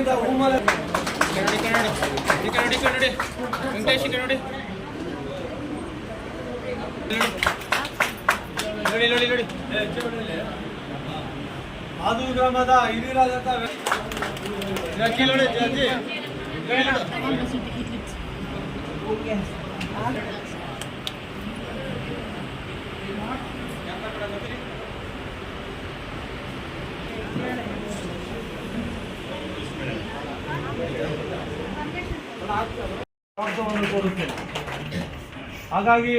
ಈಗ ಹೂಮಾಲೆ ನೋಡಿ ನೋಡಿ ನೋಡಿ ನೋಡಿ ನೋಡಿ ಅದು ಗ್ರಾಮದ ಹಿರಿಯರಾದಂತ ನೋಡಿ ಅಜ್ಜಿ ಅರ್ಥವನ್ನು ತೋರುತ್ತೇನೆ ಹಾಗಾಗಿ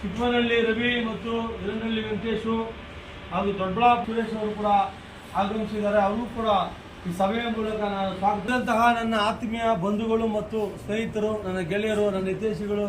ಚಿಕ್ಕಮನಹಳ್ಳಿ ರವಿ ಮತ್ತು ಹಿರನಹಳ್ಳಿ ವೆಂಕಟೇಶು ಹಾಗೂ ದೊಡ್ಡಬಳ್ಳಾಪುರ ಸುರೇಶ್ ಅವರು ಕೂಡ ಆಗಮಿಸಿದ್ದಾರೆ. ಅವರು ಕೂಡ ಈ ಸಭೆಯ ಮೂಲಕ ನಾನು ಸ್ವಾಗತಂತಹ ನನ್ನ ಆತ್ಮೀಯ ಬಂಧುಗಳು ಮತ್ತು ಸ್ನೇಹಿತರು, ನನ್ನ ಗೆಳೆಯರು, ನನ್ನ ಹಿತೈಷಿಗಳು,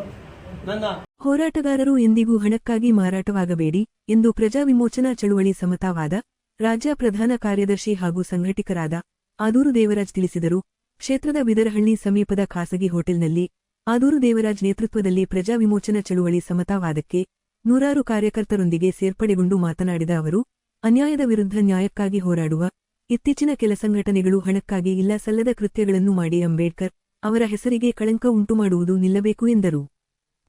ನನ್ನ ಹೋರಾಟಗಾರರು ಎಂದಿಗೂ ಹಣಕ್ಕಾಗಿ ಮಾರಾಟವಾಗಬೇಡಿ ಎಂದು ಪ್ರಜಾ ವಿಮೋಚನಾ ಚಳುವಳಿ ಸಮತಾವಾದ ರಾಜ್ಯ ಪ್ರಧಾನ ಕಾರ್ಯದರ್ಶಿ ಹಾಗೂ ಸಂಘಟಕರಾದ ಆದೂರು ದೇವರಾಜ್ ತಿಳಿಸಿದರು. ಕ್ಷೇತ್ರದ ಬಿದರಹಳ್ಳಿ ಸಮೀಪದ ಖಾಸಗಿ ಹೋಟೆಲ್ನಲ್ಲಿ ಆದೂರು ದೇವರಾಜ್ ನೇತೃತ್ವದಲ್ಲಿ ಪ್ರಜಾ ವಿಮೋಚನಾ ಚಳುವಳಿ ಸಮತಾವಾದಕ್ಕೆ ನೂರಾರು ಕಾರ್ಯಕರ್ತರೊಂದಿಗೆ ಸೇರ್ಪಡೆಗೊಂಡು ಮಾತನಾಡಿದ ಅವರು, ಅನ್ಯಾಯದ ವಿರುದ್ಧ ನ್ಯಾಯಕ್ಕಾಗಿ ಹೋರಾಡುವ ಇತ್ತೀಚಿನ ಕೆಲ ಸಂಘಟನೆಗಳು ಹಣಕ್ಕಾಗಿ ಇಲ್ಲ ಸಲ್ಲದ ಕೃತ್ಯಗಳನ್ನು ಮಾಡಿ ಅಂಬೇಡ್ಕರ್ ಅವರ ಹೆಸರಿಗೆ ಕಳಂಕ ಉಂಟುಮಾಡುವುದು ನಿಲ್ಲಬೇಕು ಎಂದರು.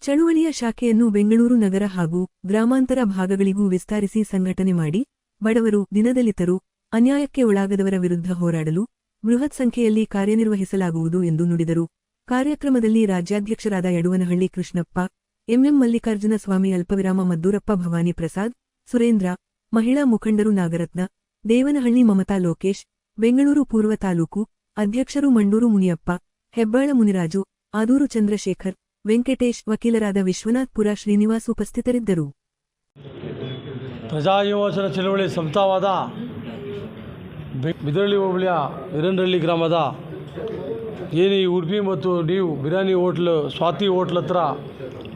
ಚಳುವಳಿಯ ಶಾಖೆಯನ್ನು ಬೆಂಗಳೂರು ನಗರ ಹಾಗೂ ಗ್ರಾಮಾಂತರ ಭಾಗಗಳಿಗೂ ವಿಸ್ತರಿಸಿ ಸಂಘಟನೆ ಮಾಡಿ, ಬಡವರು, ದಿನದಲಿತರು ಅನ್ಯಾಯಕ್ಕೆ ಒಳಾಗದವರ ವಿರುದ್ಧ ಹೋರಾಡಲು ಬೃಹತ್ ಸಂಖ್ಯೆಯಲ್ಲಿ ಕಾರ್ಯನಿರ್ವಹಿಸಲಾಗುವುದು ಎಂದು ನುಡಿದರು. ಕಾರ್ಯಕ್ರಮದಲ್ಲಿ ರಾಜ್ಯಾಧ್ಯಕ್ಷರಾದ ಯಡುವನಹಳ್ಳಿ ಕೃಷ್ಣಪ್ಪ, ಎಂಎಂ ಮಲ್ಲಿಕಾರ್ಜುನ ಸ್ವಾಮಿ ಅಲ್ಪವಿರಾಮ ಮದ್ದೂರಪ್ಪ ಭವಾನಿ ಪ್ರಸಾದ್, ಸುರೇಂದ್ರ, ಮಹಿಳಾ ಮುಖಂಡರು ನಾಗರತ್ನ, ದೇವನಹಳ್ಳಿ ಮಮತಾ ಲೋಕೇಶ್, ಬೆಂಗಳೂರು ಪೂರ್ವ ತಾಲೂಕು ಅಧ್ಯಕ್ಷರು ಮಂಡೂರು ಮುನಿಯಪ್ಪ, ಹೆಬ್ಬಾಳ ಮುನಿರಾಜು, ಆದೂರು ಚಂದ್ರಶೇಖರ್, ವೆಂಕಟೇಶ್ ವಕೀಲರಾದ ವಿಶ್ವನಾಥ್ಪುರ ಶ್ರೀನಿವಾಸ್ ಉಪಸ್ಥಿತರಿದ್ದರು. ಪ್ರಜಾಯೋಚನ ಚಳುವಳಿ ಸಮತಾವಾದ ಬೆ- ಬಿದರಳ್ಳಿ ಹೋಬಳಿಯ ಹಿರನಹಳ್ಳಿ ಗ್ರಾಮದ ಏನು ಈ ಉಡುಪಿ ಮತ್ತು ನೀವು ಬಿರಿಯಾನಿ ಹೋಟ್ಲು, ಸ್ವಾತಿ ಹೋಟ್ಲ್ ಹತ್ರ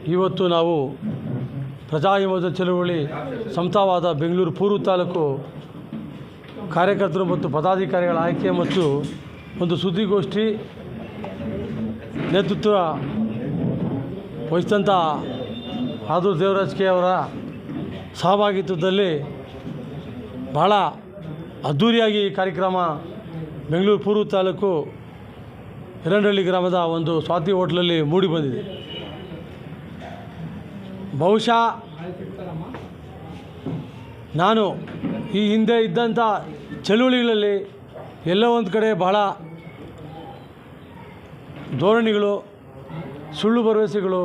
ಇವತ್ತು ನಾವು ಪ್ರಜಾಯೋಜನ ಚಳುವಳಿ ಸಮತಾವಾದ ಬೆಂಗಳೂರು ಪೂರ್ವ ತಾಲೂಕು ಕಾರ್ಯಕರ್ತರು ಮತ್ತು ಪದಾಧಿಕಾರಿಗಳ ಆಯ್ಕೆ ಮತ್ತು ಒಂದು ಸುದ್ದಿಗೋಷ್ಠಿ ನೇತೃತ್ವ ವಹಿಸಿದಂಥ ಆದೂರು ದೇವರಾಜ್ ಕೆ ಅವರ ಸಹಭಾಗಿತ್ವದಲ್ಲಿ ಭಾಳ ಅದ್ಧೂರಿಯಾಗಿ ಈ ಕಾರ್ಯಕ್ರಮ ಬೆಂಗಳೂರು ಪೂರ್ವ ತಾಲೂಕು ಹಿರಣಹಳ್ಳಿ ಗ್ರಾಮದ ಒಂದು ಸ್ವಾತಿ ಹೋಟ್ಲಲ್ಲಿ ಮೂಡಿ ಬಂದಿದೆ. ಬಹುಶಃ ನಾನು ಈ ಹಿಂದೆ ಇದ್ದಂಥ ಚಳುವಳಿಗಳಲ್ಲಿ ಎಲ್ಲೋ ಒಂದು ಕಡೆ ಬಹಳ ಧೋರಣೆಗಳು, ಸುಳ್ಳು ಭರವಸೆಗಳು,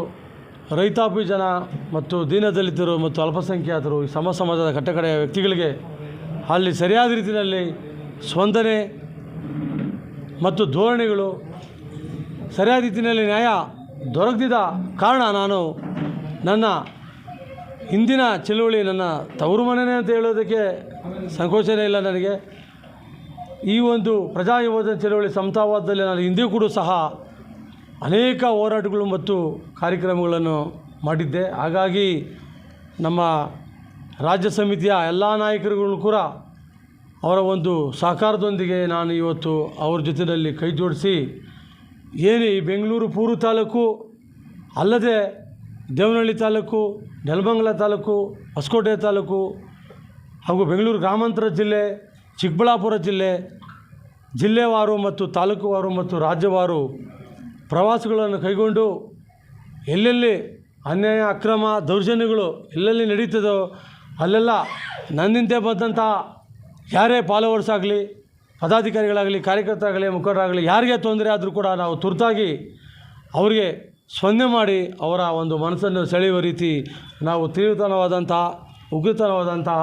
ರೈತಾಪಿ ಜನ ಮತ್ತು ದೀನದಲಿತರು ಮತ್ತು ಅಲ್ಪಸಂಖ್ಯಾತರು ಈ ಸಮ ಸಮಾಜದ ಕಟ್ಟಕಡೆಯ ವ್ಯಕ್ತಿಗಳಿಗೆ ಅಲ್ಲಿ ಸರಿಯಾದ ರೀತಿಯಲ್ಲಿ ಸ್ಪಂದನೆ ಮತ್ತು ಧೋರಣೆಗಳು ಸರಿಯಾದ ರೀತಿಯಲ್ಲಿ ನ್ಯಾಯ ದೊರಕದಿದ್ದ ಕಾರಣ ನಾನು ನನ್ನ ಹಿಂದಿನ ಚಳುವಳಿ ನನ್ನ ತವರು ಮನೆಯೇ ಅಂತ ಹೇಳೋದಕ್ಕೆ ಸಂಕೋಚನೇ ಇಲ್ಲ ನನಗೆ. ಈ ಒಂದು ಪ್ರಜಾ ಯೋಜನೆ ಚಳುವಳಿ ಸಮತಾವಾದದಲ್ಲಿ ನಾನು ಹಿಂದೆಯೂ ಕೂಡ ಸಹ ಅನೇಕ ಹೋರಾಟಗಳು ಮತ್ತು ಕಾರ್ಯಕ್ರಮಗಳನ್ನು ಮಾಡಿದ್ದೆ. ಹಾಗಾಗಿ ನಮ್ಮ ರಾಜ್ಯ ಸಮಿತಿಯ ಎಲ್ಲ ನಾಯಕರುಗಳು ಕೂಡ ಅವರ ಒಂದು ಸಹಕಾರದೊಂದಿಗೆ ನಾನು ಇವತ್ತು ಅವ್ರ ಜೊತೆಯಲ್ಲಿ ಕೈ ಜೋಡಿಸಿ ಏನು ಈ ಬೆಂಗಳೂರು ಪೂರ್ವ ತಾಲೂಕು ಅಲ್ಲದೆ ದೇವನಹಳ್ಳಿ ತಾಲೂಕು, ನೆಲಮಂಗಲ ತಾಲೂಕು, ಹೊಸಕೋಟೆ ತಾಲೂಕು ಹಾಗೂ ಬೆಂಗಳೂರು ಗ್ರಾಮಾಂತರ ಜಿಲ್ಲೆ, ಚಿಕ್ಕಬಳ್ಳಾಪುರ ಜಿಲ್ಲೆ, ಜಿಲ್ಲೆವಾರು ಮತ್ತು ತಾಲೂಕುವಾರು ಮತ್ತು ರಾಜ್ಯವಾರು ಪ್ರವಾಸಗಳನ್ನು ಕೈಗೊಂಡು ಎಲ್ಲೆಲ್ಲಿ ಅನ್ಯಾಯ, ಅಕ್ರಮ, ದೌರ್ಜನ್ಯಗಳು ಎಲ್ಲೆಲ್ಲಿ ನಡೀತದೋ ಅಲ್ಲೆಲ್ಲ ನನ್ನಿಂದೆ ಬಂದಂಥ ಯಾರೇ ಫಾಲೋವರ್ಸ್ ಆಗಲಿ, ಪದಾಧಿಕಾರಿಗಳಾಗಲಿ, ಕಾರ್ಯಕರ್ತರಾಗಲಿ, ಮುಖಂಡರಾಗಲಿ, ಯಾರಿಗೆ ತೊಂದರೆ ಆದರೂ ಕೂಡ ನಾವು ತುರ್ತಾಗಿ ಅವರಿಗೆ ಸ್ಪಂದನೆ ಮಾಡಿ ಅವರ ಒಂದು ಮನಸ್ಸನ್ನು ಸೆಳೆಯುವ ರೀತಿ ನಾವು ತೀವ್ರತನವಾದಂತಹ ಉಗ್ರತನವಾದಂತಹ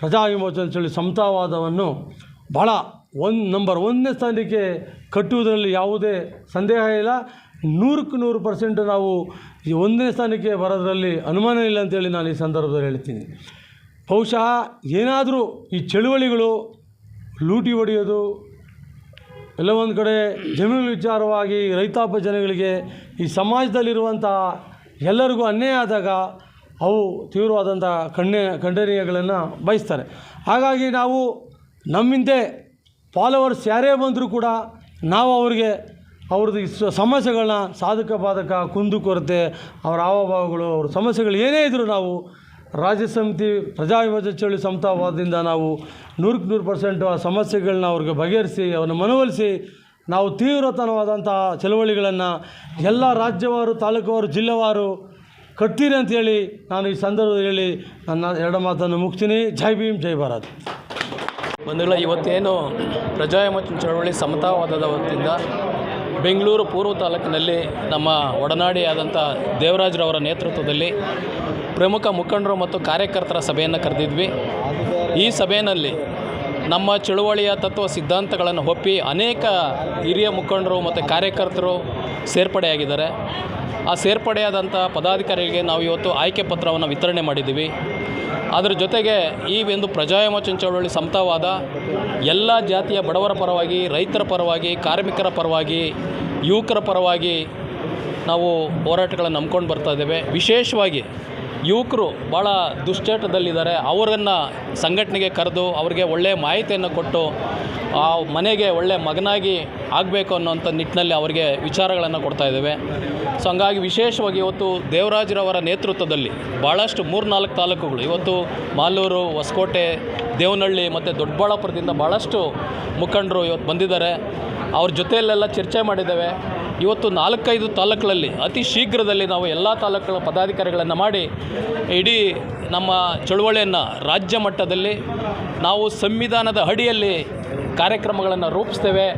ಪ್ರಜಾ ವಿಮೋಚನೆ ಚಳಿ ಸಮತಾವಾದವನ್ನು ಭಾಳ ಒನ್ ನಂಬರ್ ಒಂದನೇ ಸ್ಥಾನಕ್ಕೆ ಕಟ್ಟುವುದರಲ್ಲಿ ಯಾವುದೇ ಸಂದೇಹ ಇಲ್ಲ. ನೂರಕ್ಕೆ ನೂರು ಪರ್ಸೆಂಟ್ ನಾವು ಈ ಒಂದನೇ ಸ್ಥಾನಕ್ಕೆ ಬರೋದರಲ್ಲಿ ಅನುಮಾನ ಇಲ್ಲ ಅಂತೇಳಿ ನಾನು ಈ ಸಂದರ್ಭದಲ್ಲಿ ಹೇಳ್ತೀನಿ. ಬಹುಶಃ ಏನಾದರೂ ಈ ಚಳುವಳಿಗಳು ಲೂಟಿ ಹೊಡೆಯೋದು, ಎಲ್ಲ ಒಂದು ಕಡೆ ಜಮೀನು ವಿಚಾರವಾಗಿ ರೈತಾಪ ಜನಗಳಿಗೆ ಈ ಸಮಾಜದಲ್ಲಿರುವಂಥ ಎಲ್ಲರಿಗೂ ಅನ್ಯಾಯ ಆದಾಗ ಅವು ತೀವ್ರವಾದಂಥ ಕಣ್ಣೆ ಖಂಡನೀಯಗಳನ್ನು ಬಯಸ್ತಾರೆ. ಹಾಗಾಗಿ ನಾವು ನಮ್ಮಿಂದೆ ಫಾಲೋವರ್ಸ್ ಯಾರೇ ಬಂದರೂ ಕೂಡ ನಾವು ಅವರಿಗೆ ಅವ್ರದ್ದು ಸಮಸ್ಯೆಗಳನ್ನ ಸಾಧಕ, ಬಾಧಕ, ಕುಂದು ಕೊರತೆ, ಅವರ ಹಾವಭಾವಗಳು, ಅವ್ರ ಸಮಸ್ಯೆಗಳು ಏನೇ ಇದ್ದರೂ ನಾವು ರಾಜ್ಯ ಸಮಿತಿ ಪ್ರಜಾವಿಭಜನೆ ಚಳುವಳಿ ಸಮತಾವಾದದಿಂದ ನಾವು ನೂರಕ್ಕೆ ನೂರು ಪರ್ಸೆಂಟು ಆ ಸಮಸ್ಯೆಗಳನ್ನ ಅವ್ರಿಗೆ ಬಗೆಹರಿಸಿ, ಅವ್ರನ್ನ ಮನವೊಲಿಸಿ ನಾವು ತೀವ್ರತನವಾದಂಥ ಚಳವಳಿಗಳನ್ನು ಎಲ್ಲ ರಾಜ್ಯವಾರು, ತಾಲೂಕುವಾರು, ಜಿಲ್ಲೆವಾರು ಕಟ್ತೀರಿ ಅಂತೇಳಿ ನಾನು ಈ ಸಂದರ್ಭದಲ್ಲಿ ಹೇಳಿ ನನ್ನ ಎರಡು ಮಾತನ್ನು ಮುಗ್ತೀನಿ ಜೈ ಭೀಮ್, ಜೈ ಭಾರತ್. ಬಂಧುಗಳ, ಇವತ್ತೇನು ಪ್ರಜಾವಿಮೋಚನೆ ಚಳವಳಿ ಸಮತಾವಾದದ ವತಿಯಿಂದ ಬೆಂಗಳೂರು ಪೂರ್ವ ತಾಲೂಕಿನಲ್ಲಿ ನಮ್ಮ ಒಡನಾಡಿಯಾದಂಥ ದೇವರಾಜ್ರವರ ನೇತೃತ್ವದಲ್ಲಿ ಪ್ರಮುಖ ಮುಖಂಡರು ಮತ್ತು ಕಾರ್ಯಕರ್ತರ ಸಭೆಯನ್ನು ಕರೆದಿದ್ವಿ. ಈ ಸಭೆಯಲ್ಲಿ ನಮ್ಮ ಚಳುವಳಿಯ ತತ್ವ ಸಿದ್ಧಾಂತಗಳನ್ನು ಒಪ್ಪಿ ಅನೇಕ ಹಿರಿಯ ಮುಖಂಡರು ಮತ್ತು ಕಾರ್ಯಕರ್ತರು ಸೇರ್ಪಡೆಯಾಗಿದ್ದಾರೆ. ಆ ಸೇರ್ಪಡೆಯಾದಂಥ ಪದಾಧಿಕಾರಿಗಳಿಗೆ ನಾವು ಇವತ್ತು ಆಯ್ಕೆ ಪತ್ರವನ್ನು ವಿತರಣೆ ಮಾಡಿದ್ದೀವಿ. ಅದರ ಜೊತೆಗೆ ಈ ಒಂದು ಪ್ರಜಾಯಮೋಚನ ಚಳವಳಿ ಸಮತಾವಾದ ಎಲ್ಲ ಜಾತಿಯ ಬಡವರ ಪರವಾಗಿ, ರೈತರ ಪರವಾಗಿ, ಕಾರ್ಮಿಕರ ಪರವಾಗಿ, ಯುವಕರ ಪರವಾಗಿ ನಾವು ಹೋರಾಟಗಳನ್ನು ನಂಬ್ಕೊಂಡು ಬರ್ತಾ ಇದ್ದೇವೆ. ವಿಶೇಷವಾಗಿ ಯುವಕರು ಭಾಳ ದುಶ್ಚಟದಲ್ಲಿದ್ದಾರೆ ಅವರನ್ನು ಸಂಘಟನೆಗೆ ಕರೆದು ಅವರಿಗೆ ಒಳ್ಳೆಯ ಮಾಹಿತಿಯನ್ನು ಕೊಟ್ಟು ಆ ಮನೆಗೆ ಒಳ್ಳೆಯ ಮಗನಾಗಿ ಆಗಬೇಕು ಅನ್ನೋಂಥ ನಿಟ್ಟಿನಲ್ಲಿ ಅವರಿಗೆ ವಿಚಾರಗಳನ್ನು ಕೊಡ್ತಾ ಇದ್ದೇವೆ. ಸೊ ಹಂಗಾಗಿ ವಿಶೇಷವಾಗಿ ಇವತ್ತು ದೇವರಾಜರವರ ನೇತೃತ್ವದಲ್ಲಿ ಭಾಳಷ್ಟು ಮೂರು ನಾಲ್ಕು ತಾಲೂಕುಗಳು, ಇವತ್ತು ಮಾಲೂರು, ಹೊಸಕೋಟೆ, ದೇವನಹಳ್ಳಿ ಮತ್ತು ದೊಡ್ಡಬಳ್ಳಾಪುರದಿಂದ ಭಾಳಷ್ಟು ಮುಖಂಡರು ಇವತ್ತು ಬಂದಿದ್ದಾರೆ. ಅವ್ರ ಜೊತೆಯಲ್ಲೆಲ್ಲ ಚರ್ಚೆ ಮಾಡಿದ್ದೇವೆ. ಇವತ್ತು ನಾಲ್ಕೈದು ತಾಲೂಕುಗಳಲ್ಲಿ ಅತಿ ಶೀಘ್ರದಲ್ಲಿ ನಾವು ಎಲ್ಲ ತಾಲೂಕುಗಳ ಪದಾಧಿಕಾರಿಗಳನ್ನು ಮಾಡಿ ಇಡೀ ನಮ್ಮ ಚಳುವಳಿಯನ್ನು ರಾಜ್ಯ ಮಟ್ಟದಲ್ಲಿ ನಾವು ಸಂವಿಧಾನದ ಅಡಿಯಲ್ಲಿ ಕಾರ್ಯಕ್ರಮಗಳನ್ನು ರೂಪಿಸ್ತೇವೆ.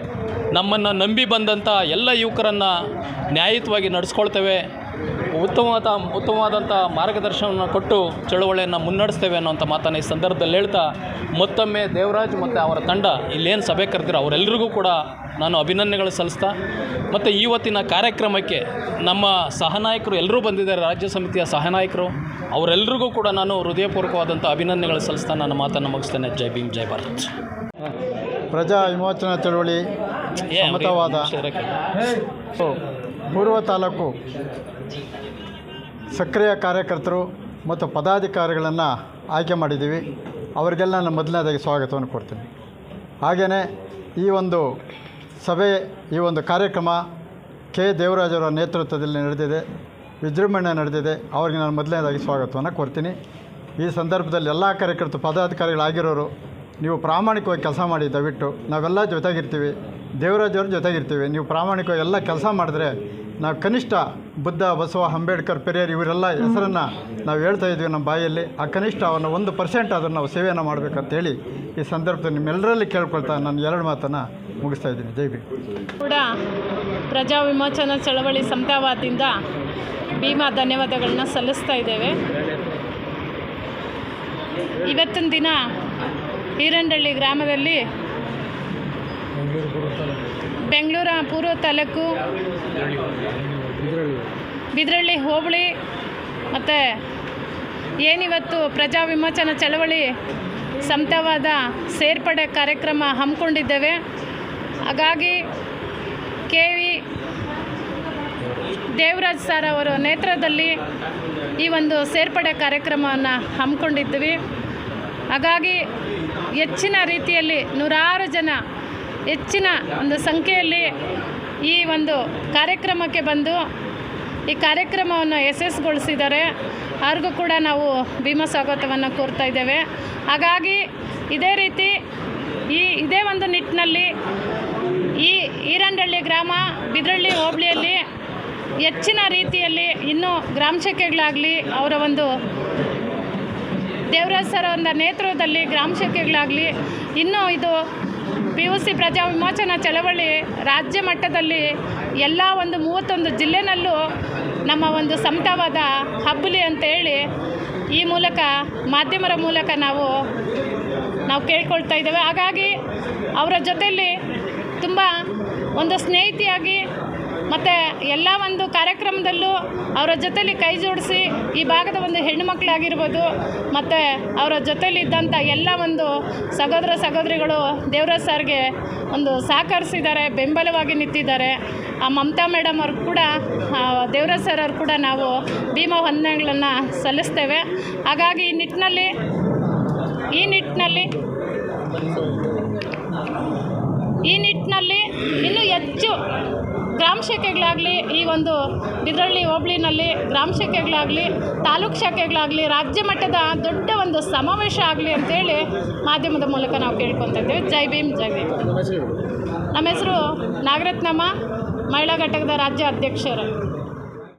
ನಮ್ಮನ್ನು ನಂಬಿ ಬಂದಂಥ ಎಲ್ಲ ಯುವಕರನ್ನು ನ್ಯಾಯಯುತವಾಗಿ ನಡೆಸ್ಕೊಳ್ತೇವೆ. ಉತ್ತಮವಾದ ಉತ್ತಮವಾದಂಥ ಮಾರ್ಗದರ್ಶನವನ್ನು ಕೊಟ್ಟು ಚಳುವಳಿಯನ್ನು ಮುನ್ನಡೆಸ್ತೇವೆ ಅನ್ನೋಂಥ ಮಾತನ್ನು ಈ ಸಂದರ್ಭದಲ್ಲಿ ಹೇಳ್ತಾ ಮತ್ತೊಮ್ಮೆ ದೇವರಾಜ್ ಮತ್ತು ಅವರ ತಂಡ ಇಲ್ಲೇನು ಸಭೆ ಕರೆದಿರೋ ಅವರೆಲ್ಲರಿಗೂ ಕೂಡ ನಾನು ಅಭಿನಂದನೆಗಳು ಸಲ್ಲಿಸ್ತಾ ಮತ್ತು ಇವತ್ತಿನ ಕಾರ್ಯಕ್ರಮಕ್ಕೆ ನಮ್ಮ ಸಹನಾಯಕರು ಎಲ್ಲರೂ ಬಂದಿದ್ದಾರೆ ರಾಜ್ಯ ಸಮಿತಿಯ ಸಹನಾಯಕರು. ಅವರೆಲ್ಲರಿಗೂ ಕೂಡ ನಾನು ಹೃದಯಪೂರ್ವಕವಾದಂಥ ಅಭಿನಂದನೆಗಳು ಸಲ್ಲಿಸ್ತಾ ನನ್ನ ಮಾತನ್ನು ಮುಗಿಸ್ತೇನೆ. ಜೈ ಭೀಮ್ ಜೈ ಭಾರತ್. ಪ್ರಜಾ ವಿಮೋಚನಾ ಚಳವಳಿ ಮತವಾದ ಸಮತಾವಾದ ಪೂರ್ವ ತಾಲೂಕು ಸಕ್ರಿಯ ಕಾರ್ಯಕರ್ತರು ಮತ್ತು ಪದಾಧಿಕಾರಿಗಳನ್ನು ಆಯ್ಕೆ ಮಾಡಿದ್ದೀವಿ. ಅವರಿಗೆಲ್ಲ ನಾನು ಮೊದಲನೇದಾಗಿ ಸ್ವಾಗತವನ್ನು ಕೊಡ್ತೀನಿ. ಹಾಗೆಯೇ ಈ ಒಂದು ಸಭೆ ಈ ಒಂದು ಕಾರ್ಯಕ್ರಮ ಕೆ ದೇವರಾಜವರ ನೇತೃತ್ವದಲ್ಲಿ ನಡೆದಿದೆ. ವಿಜೃಂಭಣೆ ನಡೆದಿದೆ. ಅವರಿಗೆ ನಾನು ಮೊದಲನೇದಾಗಿ ಸ್ವಾಗತವನ್ನು ಕೊಡ್ತೀನಿ ಈ ಸಂದರ್ಭದಲ್ಲಿ ಎಲ್ಲ ಕಾರ್ಯಕರ್ತರು, ಪದಾಧಿಕಾರಿಗಳಾಗಿರೋರು, ನೀವು ಪ್ರಾಮಾಣಿಕವಾಗಿ ಕೆಲಸ ಮಾಡಿ, ದಯವಿಟ್ಟು. ನಾವೆಲ್ಲ ಜೊತೆಗಿರ್ತೀವಿ. ದೇವರಾಜವ್ರ ಜೊತೆಗಿರ್ತೀವಿ. ನೀವು ಪ್ರಾಮಾಣಿಕವಾಗಿ ಎಲ್ಲ ಕೆಲಸ ಮಾಡಿದ್ರೆ ನಾವು ಕನಿಷ್ಠ ಬುದ್ಧ, ಬಸವ, ಅಂಬೇಡ್ಕರ್, ಪೆರಿಯರ್ ಇವರೆಲ್ಲ ಹೆಸರನ್ನು ನಾವು ಹೇಳ್ತಾ ಇದ್ವಿ ನಮ್ಮ ಬಾಯಲ್ಲಿ. ಆ ಕನಿಷ್ಠ ಅವನ್ನ ಒಂದು ಪರ್ಸೆಂಟ್ ಅದನ್ನು ನಾವು ಸೇವೆಯನ್ನು ಮಾಡಬೇಕಂತೇಳಿ ಈ ಸಂದರ್ಭದಲ್ಲಿ ನಿಮ್ಮೆಲ್ಲರಲ್ಲಿ ಕೇಳ್ಕೊಳ್ತಾ ನಾನು ಎರಡು ಮಾತನ್ನು ಮುಗಿಸ್ತಾ ಇದ್ದೀನಿ. ಜೈ ಭೀಮ್. ಕೂಡ ಪ್ರಜಾ ವಿಮೋಚನಾ ಚಳವಳಿ ಸಮತಾವಾದದಿಂದ ಭೀಮಾ ಧನ್ಯವಾದಗಳನ್ನ ಸಲ್ಲಿಸ್ತಾ ಇದ್ದೇವೆ. ಇವತ್ತಿನ ದಿನ ಹೀರಂಡಳ್ಳಿ ಗ್ರಾಮದಲ್ಲಿ ಬೆಂಗಳೂರ ಪೂರ್ವ ತಾಲೂಕು ಬಿದ್ರಳ್ಳಿ ಹೋಬಳಿ ಮತ್ತು ಏನಿವತ್ತು ಪ್ರಜಾ ವಿಮೋಚನಾ ಚಳವಳಿ ಸಮತವಾದ ಸೇರ್ಪಡೆ ಕಾರ್ಯಕ್ರಮ ಹಮ್ಮಿಕೊಂಡಿದ್ದೇವೆ. ಹಾಗಾಗಿ ಕೆ ವಿ ದೇವರಾಜ್ ಸರ್ ಅವರ ನೇತೃತ್ವದಲ್ಲಿ ಈ ಒಂದು ಸೇರ್ಪಡೆ ಕಾರ್ಯಕ್ರಮವನ್ನು ಹಮ್ಮಿಕೊಂಡಿದ್ವಿ. ಹಾಗಾಗಿ ಹೆಚ್ಚಿನ ರೀತಿಯಲ್ಲಿ ನೂರಾರು ಜನ ಹೆಚ್ಚಿನ ಒಂದು ಸಂಖ್ಯೆಯಲ್ಲಿ ಈ ಒಂದು ಕಾರ್ಯಕ್ರಮಕ್ಕೆ ಬಂದು ಈ ಕಾರ್ಯಕ್ರಮವನ್ನು ಯಶಸ್ಸುಗೊಳಿಸಿದ್ದಾರೆ ಅವ್ರಿಗೂ ಕೂಡ ನಾವು ಭೀಮ ಸ್ವಾಗತವನ್ನು ಕೋರ್ತಾ ಇದ್ದೇವೆ. ಹಾಗಾಗಿ ಇದೇ ರೀತಿ ಈ ಇದೇ ಒಂದು ನಿಟ್ಟಿನಲ್ಲಿ ಈ ಈರಂಡಳ್ಳಿ ಗ್ರಾಮ, ಬಿದ್ರಳ್ಳಿ ಹೋಬಳಿಯಲ್ಲಿ ಹೆಚ್ಚಿನ ರೀತಿಯಲ್ಲಿ ಇನ್ನೂ ಗ್ರಾಮ ಶಾಖೆಗಳಾಗಲಿ ಅವರ ಒಂದು ದೇವರಾಜ್ ಸರ್ ಅವರ ನೇತೃತ್ವದಲ್ಲಿ ಗ್ರಾಮ ಶಾಖೆಗಳಾಗಲಿ ಇನ್ನೂ ಇದು ಪಿ ಯು ಸಿ ಪ್ರಜಾ ವಿಮೋಚನಾ ಚಳವಳಿ ರಾಜ್ಯ ಮಟ್ಟದಲ್ಲಿ ಎಲ್ಲ ಒಂದು ಮೂವತ್ತೊಂದು ಜಿಲ್ಲೆನಲ್ಲೂ ನಮ್ಮ ಒಂದು ಸಮತಾವಾದ ಹಬ್ಬಲಿ ಅಂತ ಹೇಳಿ ಈ ಮೂಲಕ ಮಾಧ್ಯಮರ ಮೂಲಕ ನಾವು ನಾವು ಕೇಳ್ಕೊಳ್ತಾ ಇದ್ದೇವೆ. ಹಾಗಾಗಿ ಅವರ ಜೊತೆಯಲ್ಲಿ ತುಂಬ ಒಂದು ಸ್ನೇಹಿತಿಯಾಗಿ ಮತ್ತು ಎಲ್ಲ ಒಂದು ಕಾರ್ಯಕ್ರಮದಲ್ಲೂ ಅವರ ಜೊತೆಲಿ ಕೈ ಜೋಡಿಸಿ ಈ ಭಾಗದ ಒಂದು ಹೆಣ್ಣು ಮಕ್ಕಳಾಗಿರ್ಬೋದು, ಮತ್ತು ಅವರ ಜೊತೆಲಿ ಇದ್ದಂಥ ಎಲ್ಲ ಒಂದು ಸಹೋದರ ಸಹೋದರಿಗಳು ದೇವರಾಜ್ ಸರ್ಗೆ ಒಂದು ಸಹಕರಿಸಿದ್ದಾರೆ, ಬೆಂಬಲವಾಗಿ ನಿಂತಿದ್ದಾರೆ. ಆ ಮಮತಾ ಮೇಡಮ್ ಅವ್ರು ಕೂಡ ದೇವರ ದೇವರಾಜ್ ಸರ್ ಅವ್ರು ಕೂಡ ನಾವು ಭೀಮಾ ವಂದನೆಗಳನ್ನು ಸಲ್ಲಿಸ್ತೇವೆ. ಹಾಗಾಗಿ ಈ ನಿಟ್ಟಿನಲ್ಲಿ ಈ ನಿಟ್ಟಿನಲ್ಲಿ ಈ ನಿಟ್ಟಿನಲ್ಲಿ ಇನ್ನೂ ಹೆಚ್ಚು ಗ್ರಾಮ ಶಾಖೆಗಳಾಗಲಿ ಈ ಒಂದು ಬಿದ್ರಳ್ಳಿ ಹೋಬಳಿನಲ್ಲಿ ಗ್ರಾಮ ಶಾಖೆಗಳಾಗಲಿ ತಾಲೂಕು ಶಾಖೆಗಳಾಗಲಿ ರಾಜ್ಯ ಮಟ್ಟದ ದೊಡ್ಡ ಒಂದು ಸಮಾವೇಶ ಆಗಲಿ ಅಂತೇಳಿ ಮಾಧ್ಯಮದ ಮೂಲಕ ನಾವು ಕೇಳ್ಕೊತಾ ಇದ್ದೇವೆ. ಜೈ ಭೀಮ್ ಜೈ ಭೀಮ್. ನಮ್ಮ ಹೆಸರು ನಾಗರತ್ನಮ್ಮ ಮಹಿಳಾ ಘಟಕದ ರಾಜ್ಯ ಅಧ್ಯಕ್ಷರು.